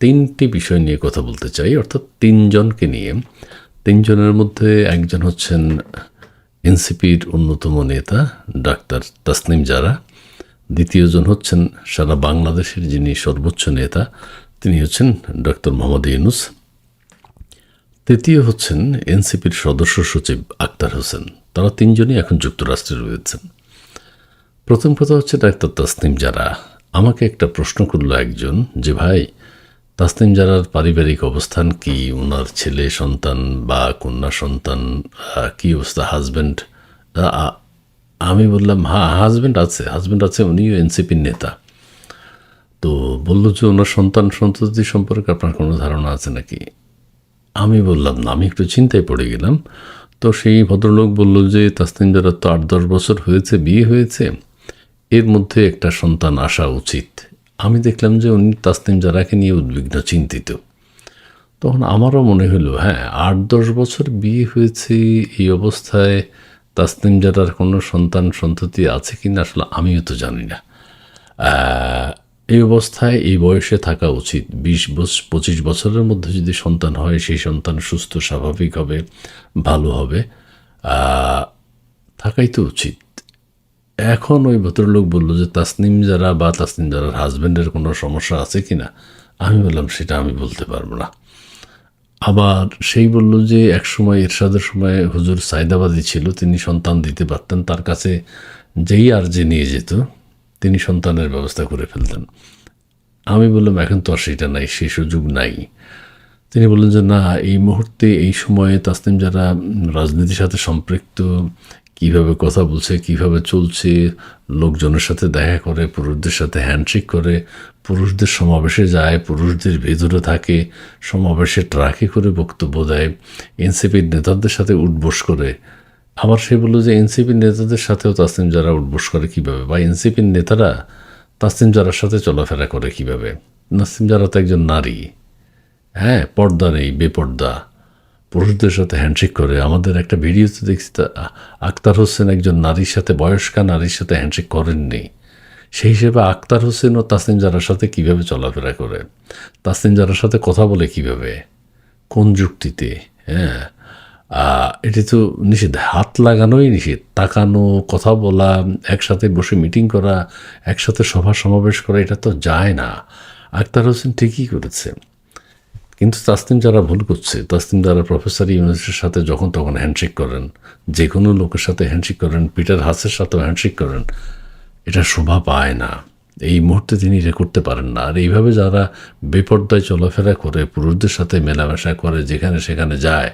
তিনটি বিষয় নিয়ে কথা বলতে চাই, অর্থাৎ তিনজনকে নিয়ে। তিনজনের মধ্যে একজন হচ্ছেন এনসিপির অন্যতম নেতা, ডাক্তার তাসনিম জারা। দ্বিতীয়জন হচ্ছেন সারা বাংলাদেশের যিনি সর্বোচ্চ নেতা, তিনি হচ্ছেন ডক্টর মোহাম্মদ ইউনুস। তৃতীয় হচ্ছেন এনসিপির সদস্য সচিব আক্তার হোসেন। তারা তিনজনই এখন যুক্তরাষ্ট্রে রয়েছেন। প্রথম কথা হচ্ছে ডাক্তার তাসনিম যারা আমাকে একটা প্রশ্ন করল একজন যে, ভাই তাসনিম জারার পারিবারিক অবস্থান কি? ওনার ছেলে সন্তান বা কন্যা সন্তান কি অবস্থা? হাজব্যান্ড আমি বললাম হ্যাঁ হাজব্যান্ড আছে। হাজব্যান্ড আছে, উনিও এনসিপির নেতা। তো বলল যে, ওনার সন্তান সন্ততি সম্পর্কে আপনার কোনো ধারণা আছে নাকি? আমি বললাম, না, আমি একটু চিন্তায় পড়ে গেলাম। তো সেই ভদ্রলোক বলল যে তাসনিম যারা তো আট দশ বছর হয়েছে, বিয়ে হয়েছে। এর মধ্যে একটা সন্তান আসা উচিত। আমি দেখলাম যে উনি তাসনিম জারাকে নিয়ে উদ্বিগ্ন, চিন্তিত। তখন আমারও মনে হলো হ্যাঁ আট দশ বছর বিয়ে হয়েছে, এই অবস্থায় তাসনিম জারার কোনো সন্তান সন্ততি আছে কি না আসলে আমিও তো জানি না। এই অবস্থায় এই বয়সে থাকা উচিত। বিশ বছর পঁচিশ বছরের মধ্যে যদি সন্তান হয়, সেই সন্তান সুস্থ, স্বাভাবিক হবে, ভালো হবে থাকাই তো উচিত। এখন ওই ভদ্রলোক বলল যে, তাসনিম যারা বা তাসনিম যারার হাজব্যান্ডের কোনো সমস্যা আছে কি না? আমি বললাম, সেটা আমি বলতে পারব না। আবার সেই বলল যে, এক সময় এরশাদের সময় হুজুর সাইদাবাদী ছিল, তিনি সন্তান দিতে পারতেন, তার কাছে যেই আর যে নিয়ে যেত, তিনি সন্তানের ব্যবস্থা করে ফেলতেন। আমি বললাম, এখন তো আর সেটা নাই সেই সুযোগ নাই। তিনি বললেন যে, না, এই মুহূর্তে, এই সময়ে তাসনিম যারা রাজনীতির সাথে সম্পৃক্ত কীভাবে কথা বলছে, কীভাবে চলছে, লোকজনের সাথে দেখা করে, পুরুষদের সাথে হ্যান্ডশেক করে, পুরুষদের সমাবেশে যায়, পুরুষদের ভেতরে থাকে, সমাবেশে ট্রাকে করে বক্তব্য দেয়, এনসিপির নেতাদের সাথে উঠবোস করে। আবার সে বলল যে, এনসিপির নেতাদের সাথেও তাসনিম যারা উঠবোস করে কীভাবে? বা এনসিপির নেতারা তাসনিম যারার সাথে চলাফেরা করে কীভাবে? নাসিম যারা তো একজন নারী। হ্যাঁ পর্দা নেই, বেপর্দা। পুরুষদের সাথে হ্যান্ডশেক করে। আমাদের একটা ভিডিওতে দেখছি তা, আক্তার হোসেন একজন নারীর সাথে, বয়স্কা নারীর সাথে হ্যান্ডশেক করেননি। সেই হিসেবে আক্তার হোসেন ও তাসনিম জারার সাথে কীভাবে চলাফেরা করে? তাসনিম জারার সাথে কথা বলে কীভাবে? কোন যুক্তিতে? হ্যাঁ। এটি তো নিষেধ। হাত লাগানোই নিষেধ। তাকানো, কথা বলা, একসাথে বসে মিটিং করা, একসাথে সভা সমাবেশ করা, এটা তো যায় না। আক্তার হোসেন ঠিকই করেছে। কিন্তু তাসনিম যারা ভুল করছে, তাসনিম যারা প্রফেসর ইউনুসের সাথে যখন তখন হ্যান্ডশেক করেন যে কোনো লোকের সাথে হ্যান্ডশেক করেন, পিটার হাসের সাথেও হ্যান্ডশেক করেন, এটা শোভা পায় না। এই মুহূর্তে তিনি এটা করতে পারেন না। আর এইভাবে যারা বেপর্দায় চলাফেরা করে, পুরুষদের সাথে মেলামেশা করে, যেখানে সেখানে যায়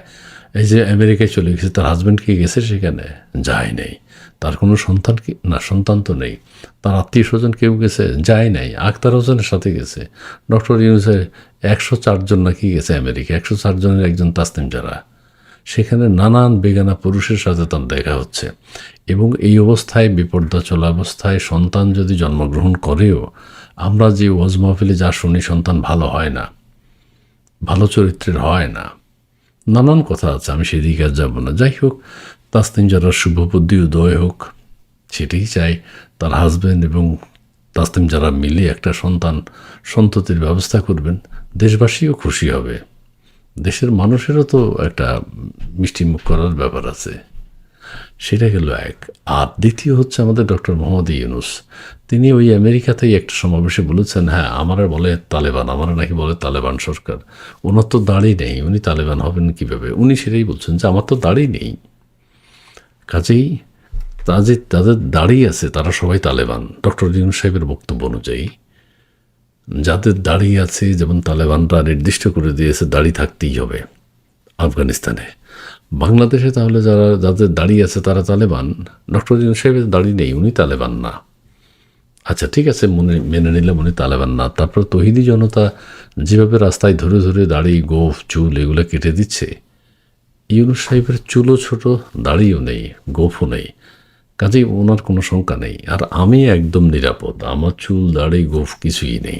এই যে আমেরিকায় চলে গেছে, তার হাজব্যান্ড কি গেছে সেখানে? যায় নাই। তার কোনো সন্তান কি? না, সন্তান তো নেই। তার আত্মীয় স্বজন কেউ গেছে? যায় নাই। আক্তার হোসেনের সাথে গেছে। ডক্টর ইউনুসের একশো চারজন নাকি গেছে আমেরিকা, একশো চারজনের একজন তাসনিম যারা। সেখানে নানান বেগানা পুরুষের সাথে তার দেখা হচ্ছে। এবং এই অবস্থায় বিপর্দা চলা অবস্থায় সন্তান যদি জন্মগ্রহণ করেও, আমরা যে ওয়াজ মাহফিলে যা শুনি, সন্তান ভালো হয় না। ভালো চরিত্রের হয় না। নানান কথা আছে, আমি সেদিকে আর যাব না। যাই হোক তাস্তিন যারা শুভ বুদ্ধি উদয় হোক, সেটাই চাই। তার হাজব্যান্ড এবং তাসতিম যারা মিলে একটা সন্তান সন্ততির ব্যবস্থা করবেন, দেশবাসীও খুশি হবে। দেশের মানুষেরও তো একটা মিষ্টিমুখ করার ব্যাপার আছে। সেটা গেল এক। আর দ্বিতীয় হচ্ছে আমাদের ডক্টর মোহাম্মদ ইউনুস। তিনি ওই আমেরিকাতেই একটা সমাবেশে বলেছেন হ্যাঁ আমারা বলে তালেবান, আমারা নাকি বলে তালেবান সরকার। ওনার তো দাড়ি নেই, উনি তালেবান হবেন কীভাবে? উনি সেটাই বলছেন যে, আমার তো দাড়ি নেই। কাজেই তাদের তাদের দাড়ি আছে, তারা সবাই তালেবান। ডক্টর ইউনুস সাহেবের বক্তব্য অনুযায়ী, যাদের দাড়ি আছে, যেমন তালেবানরা নির্দিষ্ট করে দিয়েছে, দাড়ি থাকতেই হবে আফগানিস্তানে। বাংলাদেশে তাহলে যারা, যাদের দাড়ি আছে তারা তালেবান? ডক্টর জিন সাহেবের দাড়ি নেই, উনি তালেবান না। আচ্ছা ঠিক আছে, মনে, মেনে নিলাম উনি তালেবান না। তারপর তহিদি জনতা যেভাবে রাস্তায় ধরে ধরে দাড়ি, গোফ, চুল এগুলো কেটে দিচ্ছে, ইউনুস সাহেবের চুলও ছোট, দাড়িও নেই, গোফও নেই। কাজেই ওনার কোনো শঙ্কা নেই। আর আমি একদম নিরাপদ, আমার চুল, দাড়ি, গোফ কিছুই নেই।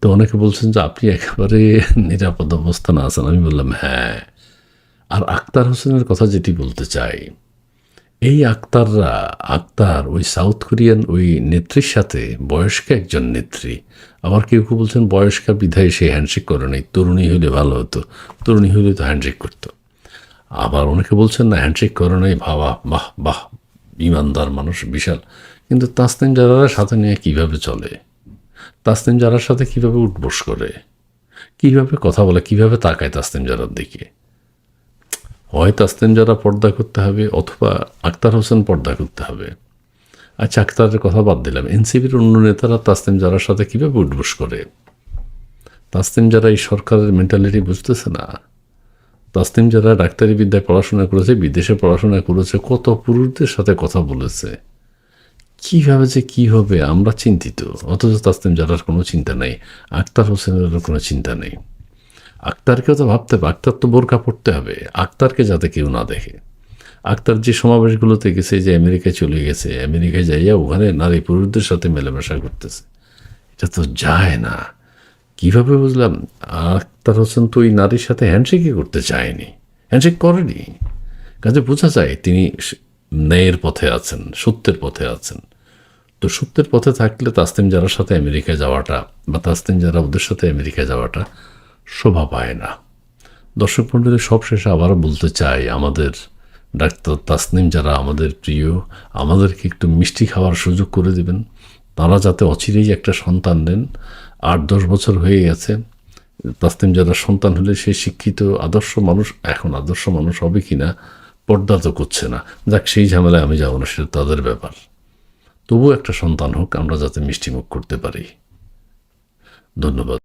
তো অনেকে বলছেন যে, আপনি একেবারে নিরাপদ অবস্থানে আছেন। আমি বললাম হ্যাঁ। আর আক্তার হোসেনের কথা যেটি বলতে চাই, এই আক্তাররা, আক্তার, ওই সাউথ কোরিয়ান ওই নেত্রীর সাথে, বয়স্ক একজন নেত্রী, আবার কেউ কেউ বলছেন বয়স্কা বিধায় সে হ্যান্ডশেক করে নাই, তরুণী হলে ভালো হতো, তরুণী হলে তো হ্যান্ডশেক করতো। আবার অনেকে বলছেন না হ্যান্ডশেক করে নাই, ভাবা, বাহ বাহ, ইমানদার মানুষ, বিশাল। কিন্তু তাসনিম জারার সাথে নিয়ে কীভাবে চলে? তাসনিম জারার সাথে কীভাবে উঠবোস করে? কীভাবে কথা বলে, কীভাবে তাকায় তাসনিম জারার দিকে? হয় তাসনিম যারা পর্দা করতে হবে অথবা আক্তার হোসেন পর্দা করতে হবে। আচ্ছা আক্তারের কথা বাদ দিলাম। এনসিপির অন্য নেতারা তাসনিম যারার সাথে কীভাবে উঠবোস করে? তাসনিম যারা এই সরকারের মেন্টালিটি বুঝতেছে না? তাসনিম যারা ডাক্তারি বিদ্যায় পড়াশোনা করেছে, বিদেশে পড়াশোনা করেছে, কত পুরুষদের সাথে কথা বলেছে? কীভাবে যে কী হবে আমরা চিন্তিত। অথচ তাসনিম যারার কোনো চিন্তা নেই আক্তার হোসেনেরও কোনো চিন্তা নেই। আক্তারকেও তো ভাবতে হবে, আক্তার তো বোরকা পড়তে হবে, আক্তারকে যাতে কেউ না দেখে। আক্তার যে সমাবেশগুলোতে গেছে, যে আমেরিকায় চলে গেছে, আমেরিকায় যাইয়া ওখানে নারী পুরুষদের সাথে মেলামেশা করতেছে, এটা তো যায় না। কীভাবে বুঝলাম? আক্তার হোসেন তো ওই নারীর সাথে হ্যান্ডশেকই করতে চায়নি হ্যান্ডশেক করেনি। কাজে বোঝা যায় তিনি ন্যায়ের পথে আছেন, সত্যের পথে আছেন। তো সত্যের পথে থাকলে তাসলিম যারার সাথে আমেরিকায় যাওয়াটা বা তাসলিম যারা ওদের সাথে আমেরিকায় যাওয়াটা শোভা পায় না। দর্শক মণ্ডলী সবশেষে আবারও বলতে চাই, আমাদের ডাক্তার তাসনিম যারা আমাদের প্রিয়, আমাদেরকে একটু মিষ্টি খাওয়ার সুযোগ করে দেবেন। তারা যাতে অচিরেই একটা সন্তান নেন। আট, দশ বছর হয়ে গেছে। তাসনিম যারা সন্তান হলে সে শিক্ষিত, আদর্শ মানুষ, এখন আদর্শ মানুষ হবে কি না পর্দা তো করছে না। যাক, সেই ঝামেলায় আমি যাব না, সেটা তাদের ব্যাপার। তবু একটা সন্তান হোক, আমরা যাতে মিষ্টিমুখ করতে পারি। ধন্যবাদ।